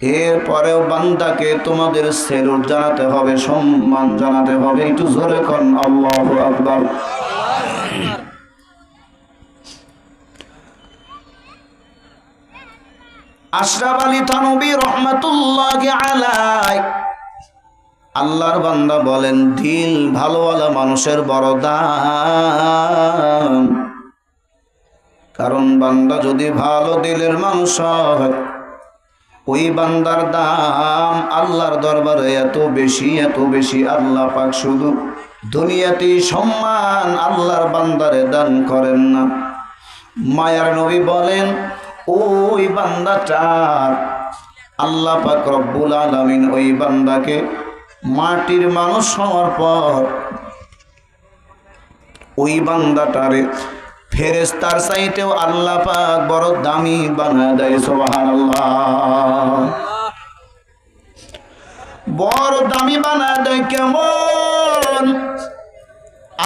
এরপরেও বান্দাকে তোমাদের সেলুট জানাতে হবে, সম্মান জানাতে হবে। একটু জোরে কন, আল্লাহ আকবার। আশরাফ আলী থানবী রহমাতুল্লাহ আল্লাহর বান্দা বলেন, দিল ভালোওয়ালা মানুষের বড় দাম। কারণ বান্দা যদি ভালো দিলের মানুষ হয়, ওই বান্দার দাম আল্লাহর দরবারে এত বেশি এত বেশি আল্লাহ পাক শুধু দুনিয়াতে সম্মান আল্লাহর বান্দারে দান করেন না। মায়ার নবী বলেন, ওই বান্দাটার আল্লাহ পাক রব্বুল আলামিন ওই বান্দাকে মাটির মানুষ হওয়ার পর ওই বান্দাটারে ফেরেস্তার চাইতেও আল্লাহ পাক বড় দামি বানা দেয়, সুবহানাল্লাহ। বড় দামি বানা দেয় কেমন?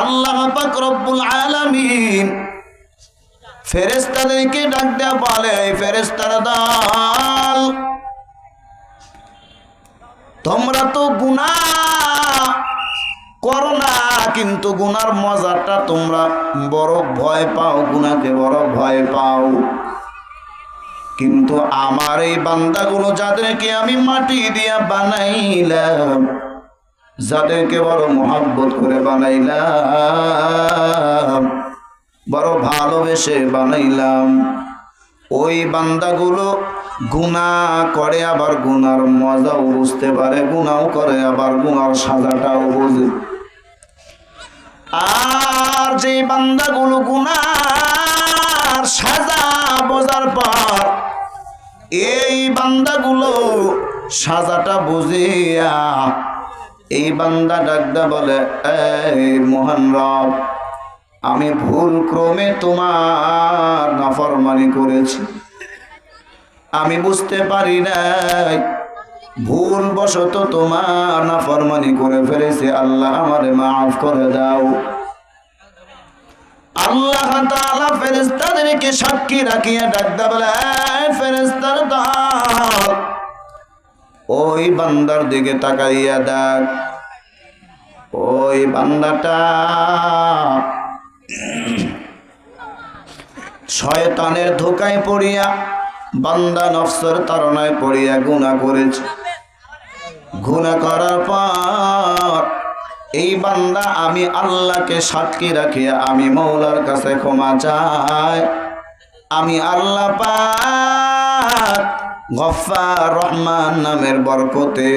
আল্লাহ পাক রব্বুল আলামিন ফেরেস্তাদেরকে ডাক দেয়া বলে ফেরেস্তার দল, তোমরা তো গুণা করো না। কিন্তু গুনার মজাটা তোমরা বড় ভয় পাও, গুনাকে বড় ভয় পাও। কিন্তু আমার এই বান্দাগুলো যাদেরকে আমি মাটি দিয়া বানাইলাম, যাদেরকে বড় মহাব্বত করে বানাইলাম, বড় ভালোবেসে বানাইলাম, ওই বান্দাগুলো গুণা করে, আবার গুনার মজাও বুঝতে পারে গুনাও করে, আবার গুনার সাজাটাও বোঝে। আর যে বান্দাগুলো গুনার সাজা বোঝার পর এই বান্দাগুলো সাজাটা বুঝিয়া এই বান্দা ডাকদা বলে, এই মোহন রব, আমি ভুল ক্রমে তোমার নাফরমানি করেছি। আমি বুঝতে পারি নাই ভুল বশত তোমার নাফরমানি করে ফেলেছি, আল্লাহ আমারে মাফ করে দাও। আল্লাহ তাআলা সাক্ষী রাখিয়া ডাকদা বলে ফেরেশতার দল, ওই বান্দার দিকে তাকাইয়া দেখ। ওই বান্দাটা শয়তানের ধোকায় পড়িয়া বান্দা নফসের তারণায় পড়িয়া গুণা করেছে। গুণা করার পর এই বান্দা আমি আল্লাহকে সাক্ষী রাখিয়া আমি মৌলার কাছে ক্ষমা চাই। আমি আল্লাহ পাক গফার রহমান নামের বরকতে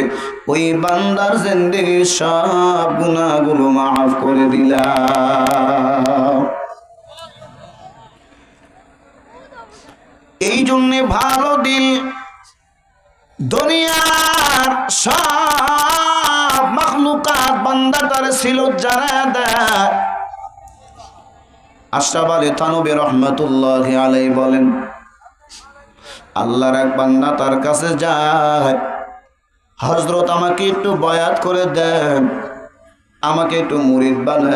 ওই বান্দার জিন্দেগি সব গুণাগুলো মাফ করে দিলাম। এই জন্যে ভালো দিল দুনিয়ার সব মখলুকাত বান্দাটার ছিল জানা দেয়। আশরাফ রহমতুল্লাহ আলাই বলেন, আল্লাহর এক বান্দা তার কাছে যায় হজরত আমাকে একটু বয়াত করে দেন, আমাকে একটু মুরিদ বানায়